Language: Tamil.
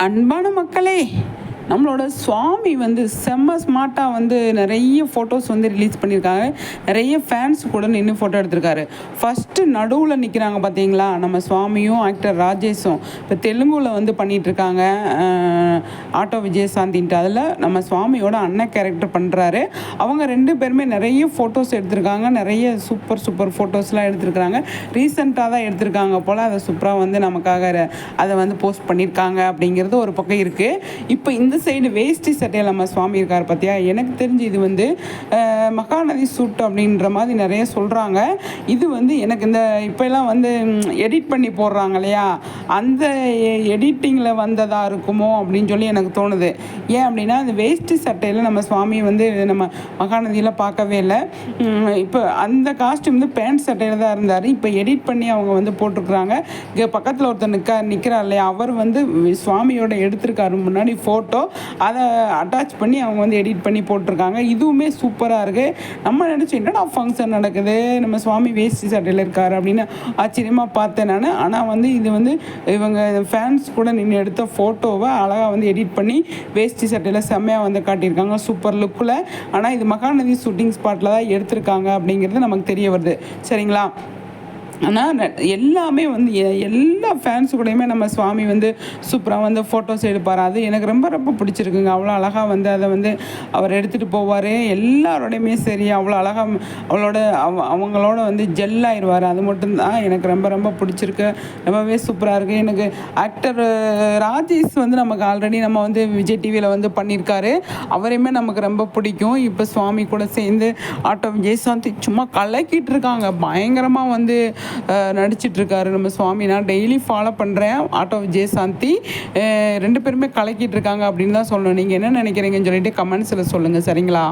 அன்பான மக்களே நம்மளோட சுவாமி வந்து செம்ம ஸ்மார்ட்டாக வந்து நிறைய ஃபோட்டோஸ் வந்து ரிலீஸ் பண்ணியிருக்காங்க. நிறைய ஃபேன்ஸ் கூட நின்று ஃபோட்டோ எடுத்திருக்காரு. ஃபஸ்ட்டு நடுவில் நிற்கிறாங்க பார்த்தீங்களா நம்ம சுவாமியும் ஆக்டர் ராஜேஷும். இப்போ தெலுங்குல வந்து பண்ணிகிட்ருக்காங்க ஆட்டோ விஜயசாந்தின்ட்டு. அதில் நம்ம சுவாமியோட அண்ணன் கேரக்டர் பண்ணுறாரு அவங்க ரெண்டு பேருமே நிறைய ஃபோட்டோஸ் எடுத்திருக்காங்க. நிறைய சூப்பர் சூப்பர் ஃபோட்டோஸ்லாம் எடுத்திருக்காங்க ரீசெண்டாக தான் எடுத்திருக்காங்க போல். அதை சூப்பராக வந்து நமக்காக அதை வந்து போஸ்ட் பண்ணியிருக்காங்க அப்படிங்கிறது ஒரு பக்கம் இருக்குது இப்போ இந்த சைடு வேஷ்டி சட்டையில் நம்ம சுவாமி இருக்கார் பார்த்தியா எனக்கு தெரிஞ்சு இது வந்து மகாநதி சூட் அப்படின்ற மாதிரி நிறைய சொல்கிறாங்க இது வந்து எனக்கு இந்த இப்போல்லாம் வந்து எடிட் பண்ணி போடுறாங்க இல்லையா? அந்த எடிட்டிங்கில் வந்ததாக இருக்குமோ அப்படின்னு சொல்லி எனக்கு தோணுது. ஏன் அப்படின்னா அந்த வேஷ்டி சட்டையில் நம்ம சுவாமி வந்து நம்ம மகாநதியில் பார்க்கவே இல்லை. இப்போ அந்த காஸ்டியூம் வந்து பேண்ட் சட்டையில் தான் இருந்தார். இப்போ எடிட் பண்ணி அவங்க வந்து போட்டிருக்கிறாங்க. இங்கே பக்கத்தில் ஒருத்தர் நிற்க நிற்கிறார் இல்லையா? அவர் வந்து சுவாமியோட எடுத்திருக்காரு முன்னாடி ஃபோட்டோ அதை அட்டாச் பண்ணி அவங்க வந்து எடிட் பண்ணி போட்டிருக்காங்க. இதுவுமே சூப்பராக இருக்குது நம்ம நினச்சி என்னடா ஃபங்க்ஷன் நடக்குது? நம்ம சுவாமி வேஷ்டி சட்டையில் இருக்கார் அப்படின்னு ஆச்சரியமாக பார்த்தேன் நான். ஆனால் வந்து இது வந்து இவங்க ஃபேன்ஸ் கூட நின்று எடுத்த ஃபோட்டோவை அழகாக வந்து எடிட் பண்ணி வேஷ்டி சட்டையில் செம்மையாக வந்து காட்டியிருக்காங்க. சூப்பர் லுக்கில் ஆனால் இது மகாநதி ஷூட்டிங் ஸ்பாட்டில் தான் எடுத்திருக்காங்க அப்படிங்கிறது நமக்கு தெரிய வருது. சரிங்களா? ஆனால் எல்லாமே வந்து எ- எல்லா ஃபேன்ஸு கூடயுமே நம்ம சுவாமி வந்து சூப்பராக வந்து ஃபோட்டோஸ் எடுப்பார். அது எனக்கு ரொம்ப ரொம்ப பிடிச்சிருக்குங்க. அவ்வளோ அழகாக வந்து அதை வந்து அவர் எடுத்துகிட்டு போவார். எல்லாரோடையுமே சரி அவ்வளோ அழகாக அவளோட அவ அவங்களோட வந்து ஜெல் ஆயிடுவார் அது மட்டும்தான் எனக்கு ரொம்ப ரொம்ப பிடிச்சிருக்கு. ரொம்பவே சூப்பராக இருக்குது எனக்கு ஆக்டர் ராஜேஷ் வந்து நமக்கு ஆல்ரெடி நம்ம வந்து விஜய் டிவியில் வந்து பண்ணியிருக்காரு அவரையுமே நமக்கு ரொம்ப பிடிக்கும். இப்போ சுவாமி கூட சேர்ந்து ஆட்டோ விஜயசாந்தி சும்மா கலக்கிட்டு இருக்காங்க. பயங்கரமாக வந்து நடிச்சிட்ருக்காரு. நடிச்சிட்டு நம்ம சுவாமி நான் டெய்லி ஃபாலோ பண்ணுறேன் ஆட்டோ விஜயசாந்தி. சாந்தி ரெண்டு பேருமே கலக்கிட்டு இருக்காங்க அப்படின்னு தான் சொல்லணும். நீங்கள் என்ன நினைக்கிறீங்கன்னு சொல்லிட்டு கமெண்ட்ஸில் சொல்லுங்கள் சரிங்களா?